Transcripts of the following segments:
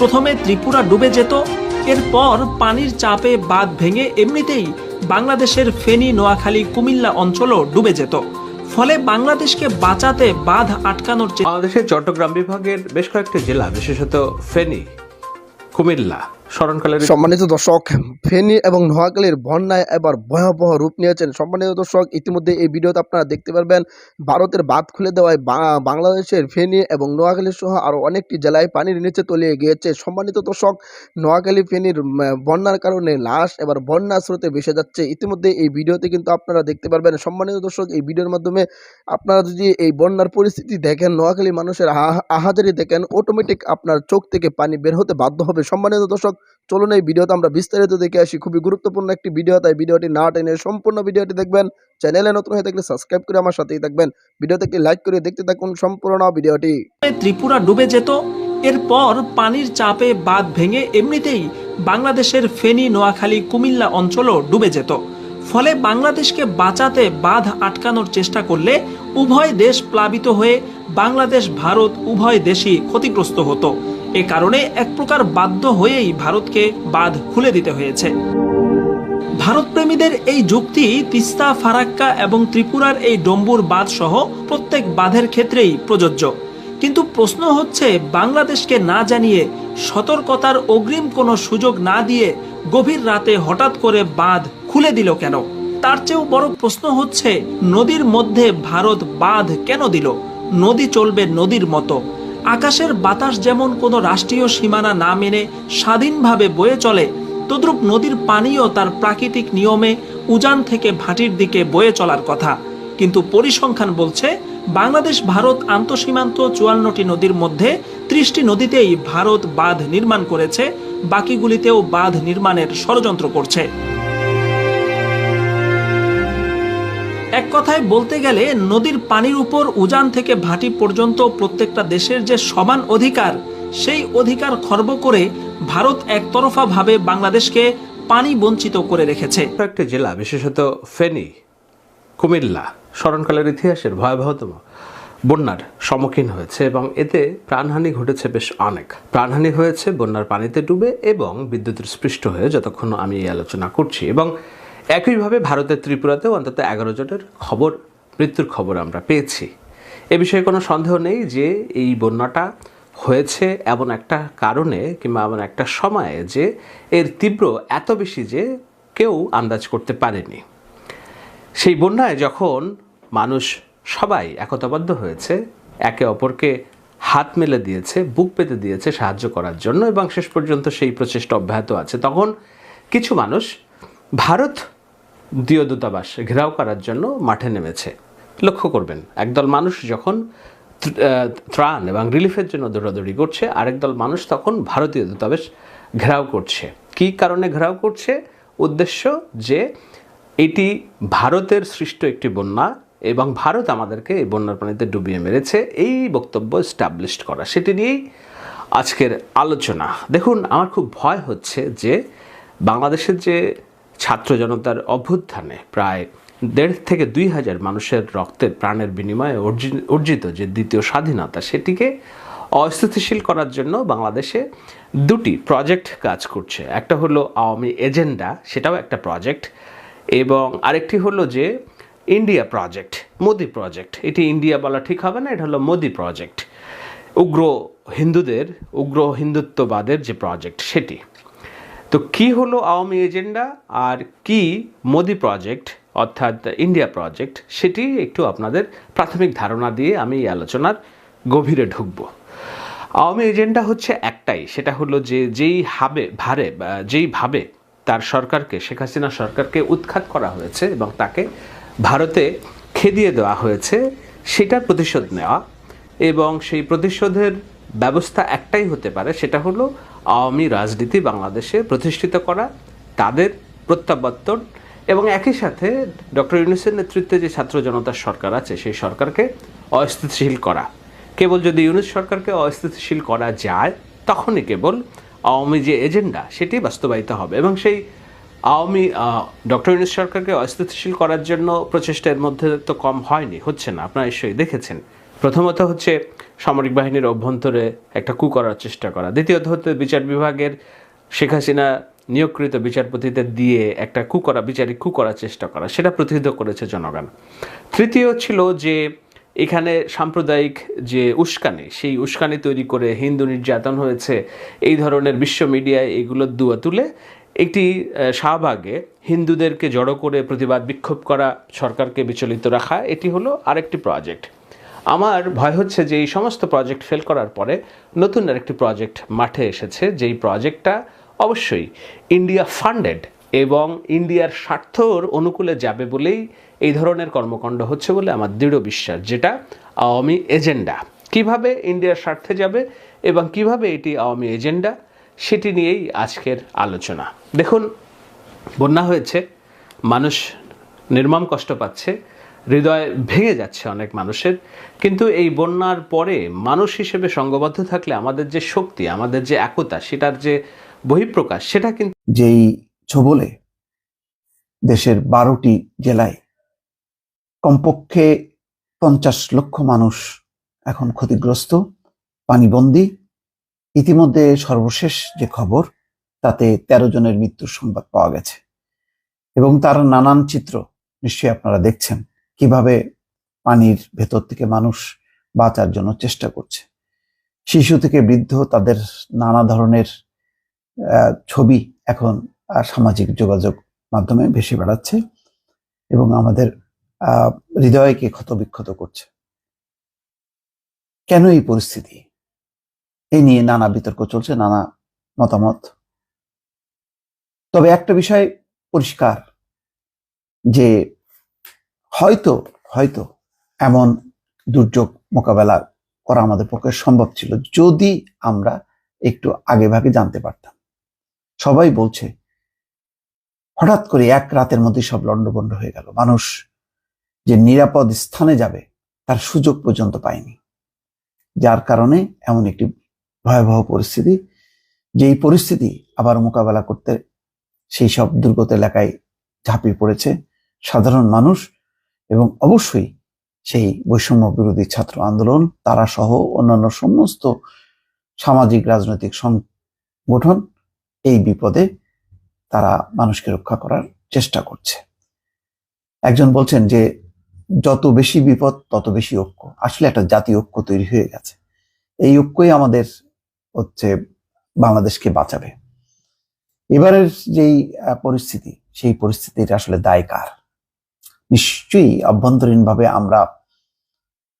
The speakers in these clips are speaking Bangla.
প্রথমে ত্রিপুরা ডুবে যেত, এরপর পানির চাপে বাঁধ ভেঙে এমনিতেই বাংলাদেশের ফেনী, নোয়াখালী, কুমিল্লা অঞ্চলও ডুবে যেত। ফলে বাংলাদেশকে বাঁচাতে বাঁধ আটকানোর বাংলাদেশের চট্টগ্রাম বিভাগের বেশ কয়েকটি জেলা, বিশেষত ফেনী, কুমিল্লা স্মরণকালের সম্মানিত দর্শক, ফেনী এবং নোয়াখালীর বন্যায় এবার ভয়াবহ রূপ নিয়েছেন। সম্মানিত দর্শক, ইতিমধ্যে এই ভিডিওতে আপনারা দেখতে পারবেন, ভারতের বাঁধ খুলে দেওয়ায় বাংলাদেশের ফেনী এবং নোয়াখালী সহ আরও অনেকটি জেলায় পানির নিচে তলিয়ে গিয়েছে। সম্মানিত দর্শক, নোয়াখালী ফেনীর বন্যার কারণে লাশ এবার বন্যা স্রোতে ভেসে যাচ্ছে। ইতিমধ্যে এই ভিডিওতে কিন্তু আপনারা দেখতে পারবেন, সম্মানিত দর্শক, এই ভিডিওর মাধ্যমে আপনারা যদি এই বন্যার পরিস্থিতি দেখেন, নোয়াখালী মানুষের আহা- আহাজারি দেখেন অটোমেটিক আপনার চোখ থেকে পানি বের হতে বাধ্য হবে। সম্মানিত দর্শক চলুন এই ভিডিওতে আমরা বিস্তারিত দেখে আসি। খুবই গুরুত্বপূর্ণ একটি ভিডিও, তাই ভিডিওটি না টেনে সম্পূর্ণ ভিডিওটি দেখবেন। চ্যানেলে নতুন হয়ে থাকলে সাবস্ক্রাইব করে আমার সাথেই থাকবেন। ভিডিওতে একটি লাইক করে দেখতে থাকুন সম্পূর্ণ ভিডিওটি। ত্রিপুরা ডুবে যেত, এরপর পানির চাপে বাঁধ ভেঙে এমনিতেই বাংলাদেশের ফেনী, নোয়াখালী, কুমিল্লা অঞ্চলও ডুবে যেত। ফলে বাংলাদেশকে বাঁচাতে বাঁধ আটকানোর চেষ্টা করলে উভয় দেশ প্লাবিত হয়ে বাংলাদেশ, ভারত উভয় দেশই ক্ষতিগ্রস্ত হতো। এ কারণে এক প্রকার বাধ্য হয়েই ভারতকে বাঁধ খুলে দিতে হয়েছে। ভারতপ্রেমীদের এই যুক্তি তিস্তা, ফারাক্কা এবং ত্রিপুরার এই ডম্বুর বাঁধ সহ প্রত্যেক বাঁধের ক্ষেত্রেই প্রযোজ্য। কিন্তু প্রশ্ন হচ্ছে, বাংলাদেশকে না জানিয়ে সতর্কতার অগ্রিম কোনো সুযোগ না দিয়ে গভীর রাতে হঠাৎ করে বাঁধ খুলে দিল কেন? তার চেয়েও বড় প্রশ্ন হচ্ছে, নদীর মধ্যে ভারত বাঁধ কেন দিল? নদী চলবে নদীর মতো। আকাশের বাতাস যেমন কোনো রাষ্ট্রীয় সীমানা না মেনে স্বাধীনভাবে বয়ে চলে, তদ্রূপ নদীর পানিও তার প্রাকৃতিক নিয়মে উজান থেকে ভাটির দিকে বয়ে চলার কথা। কিন্তু পরিসংখ্যান বলছে, বাংলাদেশ, ভারত আন্তঃসীমান্ত চুয়ান্নটি নদীর মধ্যে ত্রিশটি নদীতেই ভারত বাঁধ নির্মাণ করেছে, বাকিগুলিতেও বাঁধ নির্মাণের ষড়যন্ত্র করছে। এক কথায় বলতে গেলে, নদীর পানির উপর উজান থেকে ভাটি পর্যন্ত প্রত্যেকটা দেশের যে সমান অধিকার, সেই অধিকার খর্ব করে ভারত একতরফা ভাবে বাংলাদেশকে পানি বঞ্চিত করে রেখেছে। কয়েকটি জেলা, বিশেষত ফেনী, কুমিল্লা, স্মরণকালের ইতিহাসের ভয়াবহতম বন্যার সম্মুখীন হয়েছে এবং এতে প্রাণহানি ঘটেছে বেশ অনেক। প্রাণহানি হয়েছে, বন্যার পানিতে ডুবে এবং বিদ্যুতের স্পৃষ্ট হয়ে যতক্ষণ আমি এই আলোচনা করছি এবং একইভাবে ভারতের ত্রিপুরাতেও অন্তত এগারো জনের খবর, মৃত্যুর খবর আমরা পেয়েছি। এ বিষয়ে কোনো সন্দেহ নেই যে এই বন্যাটা হয়েছে এমন একটা কারণে কিংবা এমন একটা সময়ে যে এর তীব্র এত বেশি যে কেউ আন্দাজ করতে পারেনি। সেই বন্যায় যখন মানুষ সবাই একতাবদ্ধ হয়েছে, একে অপরকে হাত মেলে দিয়েছে, বুক পেতে দিয়েছে সাহায্য করার জন্য এবং শেষ পর্যন্ত সেই প্রচেষ্টা অব্যাহত আছে, তখন কিছু মানুষ ভারত দ্বিতীয় দূতাবাস ঘেরাও করার জন্য মাঠে নেমেছে। লক্ষ্য করবেন, একদল মানুষ যখন ত্রাণ এবং রিলিফের জন্য দৌড়াদৌড়ি করছে, আরেক দল মানুষ তখন ভারতীয় দূতাবাস ঘেরাও করছে। কী কারণে ঘেরাও করছে? উদ্দেশ্য যে এটি ভারতের সৃষ্ট একটি বন্যা এবং ভারত আমাদেরকে এই বন্যার পানিতে ডুবিয়ে মেরেছে। এই বক্তব্য স্টাবলিশড করা। সেটি নিয়েই আজকের আলোচনা। দেখুন, আমার খুব ভয় হচ্ছে যে বাংলাদেশের যে ছাত্র জনতার অভ্যুত্থানে প্রায় দেড় থেকে দুই হাজার মানুষের রক্তের প্রাণের বিনিময়ে অর্জি- অর্জিত যে দ্বিতীয় স্বাধীনতা, সেটিকে অস্থিতিশীল করার জন্য বাংলাদেশে দুটি প্রজেক্ট কাজ করছে। একটা হলো আওয়ামী এজেন্ডা, সেটাও একটা প্রজেক্ট, এবং আরেকটি হলো যে ইন্ডিয়া প্রজেক্ট, মোদি প্রজেক্ট। এটি ইন্ডিয়া বলা ঠিক হবে না, এটা হলো মোদি প্রজেক্ট। উগ্র হিন্দুদের, উগ্র হিন্দুত্ববাদের যে প্রজেক্ট, সেটি। তো কি হলো আওয়ামী এজেন্ডা আর কি মোদি প্রজেক্ট অর্থাৎ ইন্ডিয়া প্রজেক্ট সেটি একটু আপনাদের প্রাথমিক ধারণা দিয়ে আমি এই আলোচনার গভীরে ঢুকবো। আওয়ামী এজেন্ডা হচ্ছে একটাই, সেটা হলো যে যেই হাবে, ভারে যেইভাবে তার সরকারকে, শেখ হাসিনা সরকারকে উৎখাত করা হয়েছে এবং তাকে ভারতে খেদিয়ে দেওয়া হয়েছে, সেটার প্রতিশোধ নেওয়া এবং সেই প্রতিশোধের ব্যবস্থা একটাই হতে পারে, সেটা হলো আওয়ামী রাজনীতি বাংলাদেশে প্রতিষ্ঠিত করা, তাদের প্রত্যাবর্তন এবং একই সাথে ডক্টর ইউনুসের নেতৃত্বে যে ছাত্র জনতার সরকার আছে, সেই সরকারকে অস্থিতিশীল করা। কেবল যদি ইউনুস সরকারকে অস্থিতিশীল করা যায়, তখনই কেবল আওয়ামী যে এজেন্ডা, সেটি বাস্তবায়িত হবে এবং সেই আওয়ামী ডক্টর ইউনুস সরকারকে অস্থিতিশীল করার জন্য প্রচেষ্টার মধ্যে তো কম হয়নি, হচ্ছে না, আপনারা নিশ্চয়ই দেখেছেন। প্রথমত হচ্ছে সামরিক বাহিনীর অভ্যন্তরে একটা কু করার চেষ্টা করা। দ্বিতীয়ত হচ্ছে বিচার বিভাগের শেখ হাসিনা নিয়োগকৃত বিচারপতিদের দিয়ে একটা কু করা, বিচারিক কু করার চেষ্টা করা, সেটা প্রতিহিত করেছে জনগণ। তৃতীয় ছিল যে এখানে সাম্প্রদায়িক যে উস্কানি, সেই উস্কানি তৈরি করে হিন্দু নির্যাতন হয়েছে, এই ধরনের বিশ্ব মিডিয়ায় এগুলোর দুয়া তুলে একটি শাহবাগে হিন্দুদেরকে জড়ো করে প্রতিবাদ বিক্ষোভ করা, সরকারকে বিচলিত রাখা, এটি হলো আরেকটি প্রজেক্ট আমার ভয় হচ্ছে যে এই সমস্ত প্রজেক্ট ফেল করার পরে নতুন আরেকটি প্রজেক্ট মাঠে এসেছে, যেই প্রজেক্টটা অবশ্যই ইন্ডিয়া ফান্ডেড এবং ইন্ডিয়ার স্বার্থর অনুকূলে যাবে বলেই এই ধরনের কর্মকাণ্ড হচ্ছে বলে আমার দৃঢ় বিশ্বাস, যেটা আওয়ামী এজেন্ডা কীভাবে ইন্ডিয়ার স্বার্থে যাবে এবং কীভাবে এটি আওয়ামী এজেন্ডা সেটি নিয়েই আজকের আলোচনা। দেখুন, বন্যা হয়েছে, মানুষ নির্মম কষ্ট পাচ্ছে হৃদয় ভেঙে যাচ্ছে অনেক মানুষের। কিন্তু এই বন্যার পরে মানুষ হিসেবে সঙ্গবদ্ধ থাকলে আমাদের যে শক্তি, আমাদের যে একতা, সেটার যে বহিঃপ্রকাশ, সেটা কিন্তু যেই ছবলে দেশের বারোটি জেলায় কমপক্ষে পঞ্চাশ লক্ষ মানুষ এখন ক্ষতিগ্রস্ত, পানিবন্দী, ইতিমধ্যে সর্বশেষ যে খবর, তাতে তেরো জনের মৃত্যুর সংবাদ পাওয়া গেছে। এবং তার নানান চিত্র নিশ্চয়ই আপনারা দেখছেন। কীভাবে পানির ভেতর থেকে মানুষ বাঁচার জন্য চেষ্টা করছে। শিশু থেকে বৃদ্ধ তাদের নানা ধরনের ছবি এখন সামাজিক যোগাযোগ মাধ্যমে ভেসে বেড়াচ্ছে এবং আমাদের হৃদয়কে ক্ষতবিক্ষত করছে। কেন এই পরিস্থিতি? এই নিয়ে নানা বিতর্ক চলছে, নানা মতামত। তবে একটা বিষয় পরিষ্কার, যে হয়তো হয়তো এমন দুর্যোগ মোকাবেলা করা আমাদের পক্ষে সম্ভব ছিল যদি আমরা একটু আগে ভাগে জানতে পারতাম। সবাই বলছে, হঠাৎ করে এক রাতের মধ্যে সব লন্ডভন্ড হয়ে গেল। মানুষ যে নিরাপদ স্থানে যাবে, তার সুযোগ পর্যন্ত পায়নি। যার কারণে এমন একটি ভয়াবহ পরিস্থিতি, যেই পরিস্থিতি আবার মোকাবেলা করতে সেই সব দুর্গত এলাকায় ঝাঁপিয়ে পড়েছে। সাধারণ মানুষ এবং অবশ্যই সেই বৈষম্য বিরোধী ছাত্র আন্দোলন, তারা সহ অন্যান্য সমস্ত সামাজিক, রাজনৈতিক সংগঠন এই বিপদে তারা মানুষকে রক্ষা করার চেষ্টা করছে। একজন বলছেন যে, যত বেশি বিপদ, তত বেশি ঐক্য। আসলে একটা জাতীয় ঐক্য তৈরি হয়ে গেছে। এই ঐক্যই আমাদের হচ্ছে বাংলাদেশকে বাঁচাবে। এবারের যেই পরিস্থিতি, সেই পরিস্থিতির আসলে দায় কার? নিশ্চয়ই অভ্যন্তরীণভাবে আমরা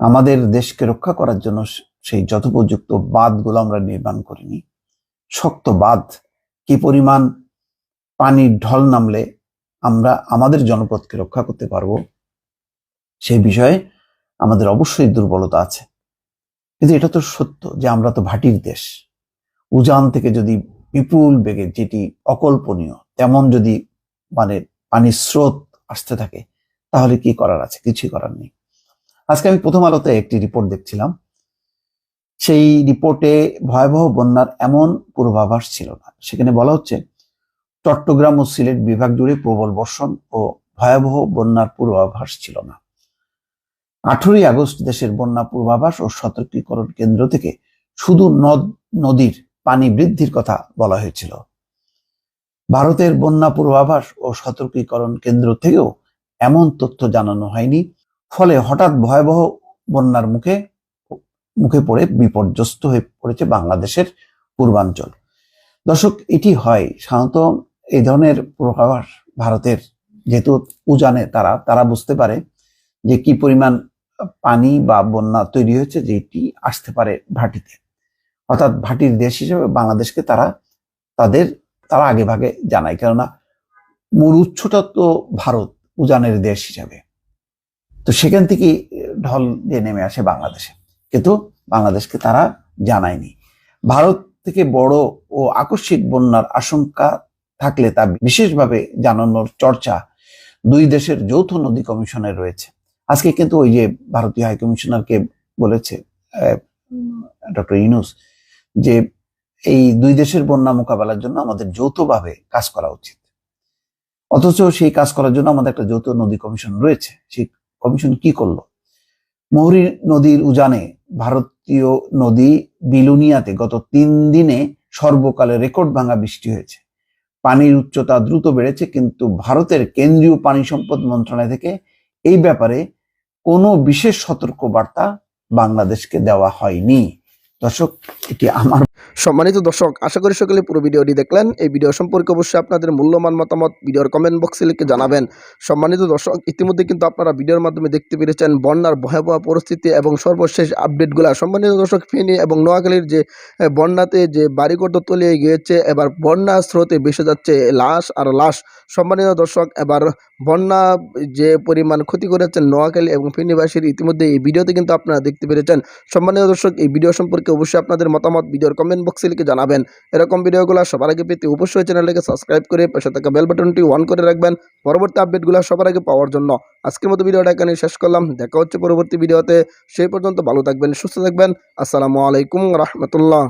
আমাদের দেশকে রক্ষা করার জন্য সেই যথোপযুক্ত বাঁধগুলো আমরা নির্মাণ করিনি। শক্ত বাঁধ কি পরিমাণ পানির ঢল নামলে আমরা আমাদের জনপদকে রক্ষা করতে পারব সেই বিষয়ে আমাদের অবশ্যই দুর্বলতা আছে। কিন্তু এটা তো সত্য যে আমরা তো ভাটির দেশ। উজান থেকে যদি বিপুল বেগে যেটি অকল্পনীয়, তেমন যদি মানে পানির স্রোত আসতে থাকে তাহলে কি করার আছে? কিছুই করার নেই। আজকে আমি প্রথম আলোতে একটি রিপোর্ট দেখছিলাম। সেই রিপোর্টে ভয়াবহ বন্যার এমন পূর্বাভাস ছিল না। সেখানে বলা হচ্ছে, চট্টগ্রাম ও সিলেট বিভাগ জুড়ে প্রবল বর্ষণ ও ভয়াবহ বন্যার পূর্বাভাস ছিল না। আঠেরোই আগস্ট দেশের বন্যা পূর্বাভাস ও সতর্কীকরণ কেন্দ্র থেকে শুধু নদ, নদীর পানি বৃদ্ধির কথা বলা হয়েছিল। ভারতের বন্যা পূর্বাভাস ও সতর্কীকরণ কেন্দ্র থেকেও এমন তথ্য জানানো হয়নি। ফলে হঠাৎ ভয়াবহ বন্যার মুখে মুখে পড়ে বিপর্যস্ত হয়ে পড়েছে বাংলাদেশের পূর্বাঞ্চল। দর্শক, এটি হয় সাধারণত এই ধরনের পূর্বাভাস ভারতের। যেহেতু উজানে তারা তারা বুঝতে পারে যে কি পরিমাণ পানি বা বন্যা তৈরি হয়েছে যেটি আসতে পারে ভাটিতে। অর্থাৎ ভাটির দেশ হিসেবে বাংলাদেশকে তারা, তাদের, তারা আগে ভাগে জানায়। কেননা মূল উৎসটা তো ভারত। উজানের দেশ হিসাবে। তো সেখান থেকে ঢল দিয়ে নেমে আসে বাংলাদেশে। কিন্তু বাংলাদেশকে তারা জানায়নি। ভারত থেকে বড় ও আকস্মিক বন্যার আশঙ্কা থাকলে তা বিশেষভাবে জানানোর চর্চা দুই দেশের যৌথ নদী কমিশনের রয়েছে। আজকে কিন্তু ওই যে ভারতীয় হাই কমিশনারকে বলেছে ডক্টর ইনুস যে এই দুই দেশের বন্যা মোকাবেলার জন্য আমাদের যৌথভাবে কাজ করা উচিত। অথচ সেই কাজ করার জন্য আমাদের একটা যৌথ নদী কমিশন রয়েছে। সেই কমিশন কি করল? মহুরী নদীর উজানে ভারতীয় নদী বিলুনিয়াতে গত তিন দিনে সর্বকালে রেকর্ড ভাঙা বৃষ্টি হয়েছে। পানির উচ্চতা দ্রুত বেড়েছে, কিন্তু ভারতের কেন্দ্রীয় পানি সম্পদ মন্ত্রণালয় থেকে এই ব্যাপারে কোনো বিশেষ সতর্ক বার্তা বাংলাদেশকে দেওয়া হয়নি। দর্শক, এটি আমার সম্মানিত দর্শক, আশা করি সকলে পুরো ভিডিওটি দেখলেন। এই ভিডিও সম্পর্কে অবশ্যই আপনাদের মূল্যবান মতামত ভিডিওর কমেন্ট বক্সে লিখে জানাবেন। সম্মানিত দর্শক, ইতিমধ্যে কিন্তু আপনারা ভিডিওর মাধ্যমে দেখতে পেরেছেন বন্যার ভয়াবহ পরিস্থিতি এবং সর্বশেষ আপডেটগুলো সম্মানিত দর্শক, ফেনী এবং নোয়াখালীর যে বন্যাতে যে বাড়িঘর তলিয়ে গিয়েছে, এবার বন্যা স্রোতে ভেসে যাচ্ছে লাশ আর লাশ। সম্মানিত দর্শক, এবার বন্যা যে পরিমাণ ক্ষতি করেছেন নোয়াখালী এবং ফেনীবাসীর ইতিমধ্যে এই ভিডিওতে কিন্তু আপনারা দেখতে পেরেছেন। সম্মানীয় দর্শক, এই ভিডিও সম্পর্কে অবশ্যই আপনাদের মতামত ভিডিওর কমেন্ট বক্সে লিখে জানাবেন। এরকম ভিডিওগুলো সবার আগে পেতে অবশ্যই চ্যানেলটাকে সাবস্ক্রাইব করে পাশে থাকা বেল বাটনটি অন করে রাখবেন পরবর্তী আপডেটগুলো সবার আগে পাওয়ার জন্য। আজকের মতো ভিডিওটা এখানে শেষ করলাম। দেখা হচ্ছে পরবর্তী ভিডিওতে। সেই পর্যন্ত ভালো থাকবেন, সুস্থ থাকবেন। আসসালামু আলাইকুম রহমতুল্লাহ।